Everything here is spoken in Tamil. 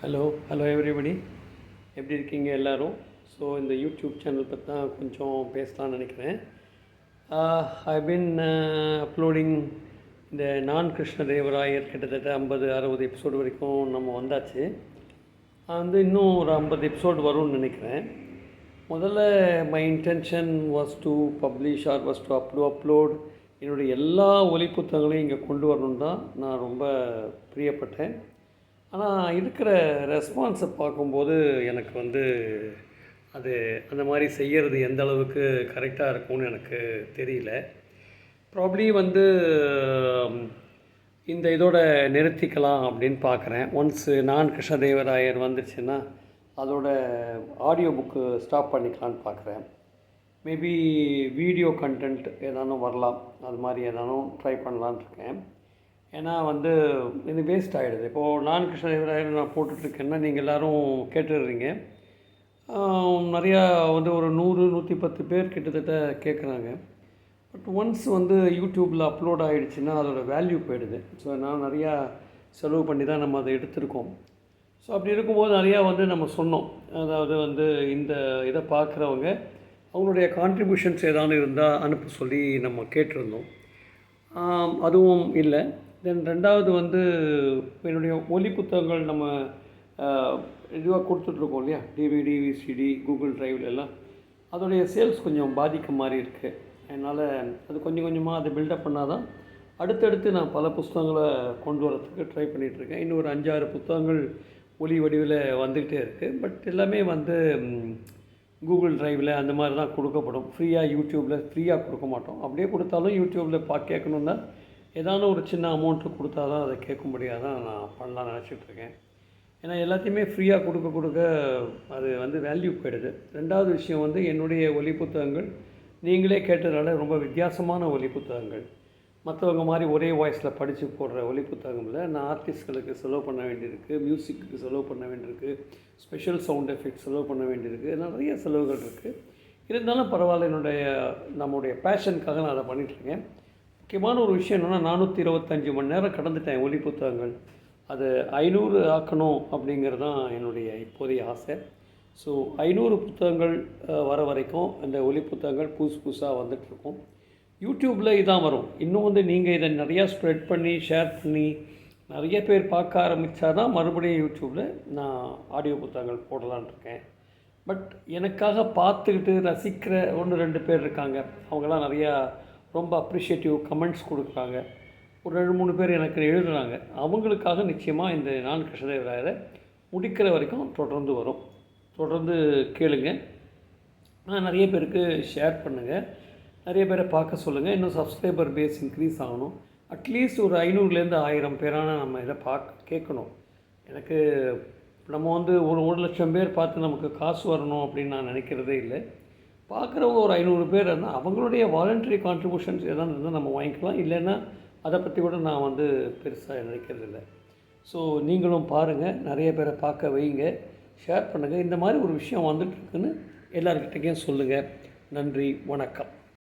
ஹலோ ஹலோ எவ்ரிபடி எப்படி இருக்கீங்க எல்லோரும்? ஸோ இந்த யூடியூப் சேனல் பற்றி தான் கொஞ்சம் பேசலாம்னு நினைக்கிறேன். ஐ பின் அப்லோடிங் இந்த நான் கிருஷ்ணதேவராயர் கிட்டத்தட்ட ஐம்பது அறுபது எபிசோடு வரைக்கும் நம்ம வந்தாச்சு. அது வந்து இன்னும் ஒரு ஐம்பது எபிசோடு வரும்னு நினைக்கிறேன். முதல்ல my intention was to publish or was to upload upload என்னுடைய எல்லா ஒலி புத்தகங்களையும் இங்கே கொண்டு வரணும் தான் நான் ரொம்ப பிரியப்பட்டேன். ஆனால் இருக்கிற ரெஸ்பான்ஸை பார்க்கும்போது எனக்கு வந்து அது அந்த மாதிரி செய்கிறது எந்த அளவுக்கு கரெக்டாக இருக்கும்னு எனக்கு தெரியல. ப்ராப்ளி வந்து இந்த இதோட நிறுத்திக்கலாம் அப்படின்னு பார்க்குறேன். ஒன்ஸ் நான் கிருஷ்ணதேவராயர் வந்துருச்சுன்னா அதோட ஆடியோ புக்கு ஸ்டாப் பண்ணிக்கலான்னு பார்க்குறேன். மேபி வீடியோ கண்டென்ட் ஏதானும் வரலாம். அது மாதிரி ஏதானும் ட்ரை பண்ணலான்னு இருக்கேன். ஏன்னா வந்து இது வேஸ்ட் ஆகிடுது இப்போது நான் கிருஷ்ணதேவராயர் நான் போட்டுட்ருக்கேன்னா நீங்கள் எல்லோரும் கேட்டுடுறீங்க. நிறையா வந்து ஒரு நூறு நூற்றி பத்து பேர் கிட்டத்தட்ட கேட்குறாங்க பட் ஒன்ஸ் வந்து யூடியூப்பில் அப்லோட் ஆகிடுச்சுன்னா அதோட வேல்யூ போயிடுது. ஸோ நான் நிறையா செலவு பண்ணி தான் நம்ம அதை எடுத்திருக்கோம். ஸோ அப்படி இருக்கும்போது நிறையா வந்து நம்ம சொன்னோம். அதாவது வந்து இந்த இதை பார்க்குறவங்க அவங்களுடைய கான்ட்ரிபியூஷன்ஸ் ஏதாவது இருந்தால் அனுப்ப சொல்லி நம்ம கேட்டிருந்தோம். அதுவும் இல்லை. தென் ரெண்டாவது வந்து என்னுடைய ஒலி புத்தகங்கள் நம்ம இதுவாக கொடுத்துட்ருக்கோம் இல்லையா? டிவிடி விசிடி கூகுள் டிரைவ்ல எல்லாம். அதோடைய சேல்ஸ் கொஞ்சம் பாதிக்க மாதிரி இருக்குது அதனால் அது கொஞ்சம் கொஞ்சமாக அதை பில்டப் பண்ணால் தான் அடுத்தடுத்து நான் பல புஸ்தகங்களை கொண்டு வரத்துக்கு ட்ரை பண்ணிகிட்ருக்கேன் இன்னும் ஒரு அஞ்சாறு புத்தகங்கள் ஒலி வடிவில் வந்துக்கிட்டே இருக்குது பட் எல்லாமே வந்து கூகுள் டிரைவில் அந்த மாதிரி தான் கொடுக்கப்படும் ஃப்ரீயாக யூடியூப்பில் ஃப்ரீயாக கொடுக்க மாட்டோம். அப்படியே கொடுத்தாலும் யூடியூப்பில் பா கேட்கணுன்னா ஏதான ஒரு சின்ன அமௌண்ட்டு கொடுத்தா தான் அதை கேட்கும்படியாக தான் நான் பண்ணலாம்னு நினச்சிட்ருக்கேன் ஏன்னா எல்லாத்தையுமே ஃப்ரீயாக கொடுக்க கொடுக்க அது வந்து வேல்யூ போயிடுது. ரெண்டாவது விஷயம் வந்து என்னுடைய ஒலி புத்தகங்கள் நீங்களே கேட்டதுனால ரொம்ப வித்தியாசமான ஒலி புத்தகங்கள் மற்றவங்க மாதிரி ஒரே வாய்ஸில் படித்து போடுற ஒலி புத்தகமில் நான் ஆர்டிஸ்ட்களுக்கு செலவு பண்ண வேண்டியிருக்கு மியூசிக்கு செலவு பண்ண வேண்டியிருக்கு ஸ்பெஷல் சவுண்ட் எஃபெக்ட் செலவு பண்ண வேண்டியிருக்கு நிறைய செலவுகள் இருக்குது இருந்தாலும் பரவாயில்ல என்னுடைய நம்முடைய பேஷனுக்காக நான் அதை பண்ணிகிட்ருக்கேன் முக்கியமான ஒரு விஷயம் என்னென்னா நானூற்றி இருபத்தஞ்சி மணி நேரம் கடந்துட்டேன் ஒலி புத்தகங்கள். அது ஐநூறு ஆக்கணும் அப்படிங்கிறது தான் என்னுடைய இப்போதைய ஆசை. ஸோ ஐநூறு புத்தகங்கள் வர வரைக்கும் இந்த ஒலி புத்தகங்கள் புதுசு புதுசாக வந்துட்டுருக்கும். யூடியூப்பில் இதான் வரும். இன்னும் வந்து நீங்கள் இதை நிறையா ஸ்ப்ரெட் பண்ணி ஷேர் பண்ணி நிறைய பேர் பார்க்க ஆரம்பித்தா தான் மறுபடியும் யூடியூப்பில் நான் ஆடியோ புத்தகங்கள் போடலான்னு இருக்கேன். பட் எனக்காக பார்த்துக்கிட்டு ரசிக்கிற ஒன்று ரெண்டு பேர் இருக்காங்க. அவங்களாம் நிறையா ரொம்ப அப்ரிஷியேட்டிவ் கமெண்ட்ஸ் கொடுக்குறாங்க. ஒரு ரெண்டு மூணு பேர் எனக்கு எழுதுகிறாங்க அவங்களுக்காக நிச்சயமாக இந்த நான் கிருஷ்ணதேவராயரை முடிக்கிற வரைக்கும் தொடர்ந்து வரும். தொடர்ந்து கேளுங்க. நான் நிறைய பேருக்கு ஷேர் பண்ணுங்கள் நிறைய பேரை பார்க்க சொல்லுங்கள் இன்னும் சப்ஸ்கிரைபர் பேஸ் இன்க்ரீஸ் ஆகணும். அட்லீஸ்ட் ஒரு ஐநூறுலேருந்து ஆயிரம் பேரான நம்ம இதை பார்க்க கேட்கணும். எனக்கு நம்ம வந்து ஒரு ஒரு லட்சம் பேர் பார்த்து நமக்கு காசு வரணும் அப்படின்னு நான் நினைக்கிறதே இல்லை. பார்க்குறவங்க ஒரு ஐநூறு பேர் இருந்தால் அவங்களுடைய வாலண்டரி கான்ட்ரிபியூஷன்ஸ் எதாவது இருந்தால் நம்ம வாங்கிக்கலாம். இல்லைன்னா அதை பற்றி கூட நான் வந்து பெருசாக நினைக்கிறது இல்லை. ஸோ நீங்களும் பாருங்கள் நிறைய பேரை பார்க்க வைங்க ஷேர் பண்ணுங்கள் இந்த மாதிரி ஒரு விஷயம் வந்துட்டுருக்குன்னு எல்லாருக்கிட்டேயும் சொல்லுங்கள் நன்றி. வணக்கம்.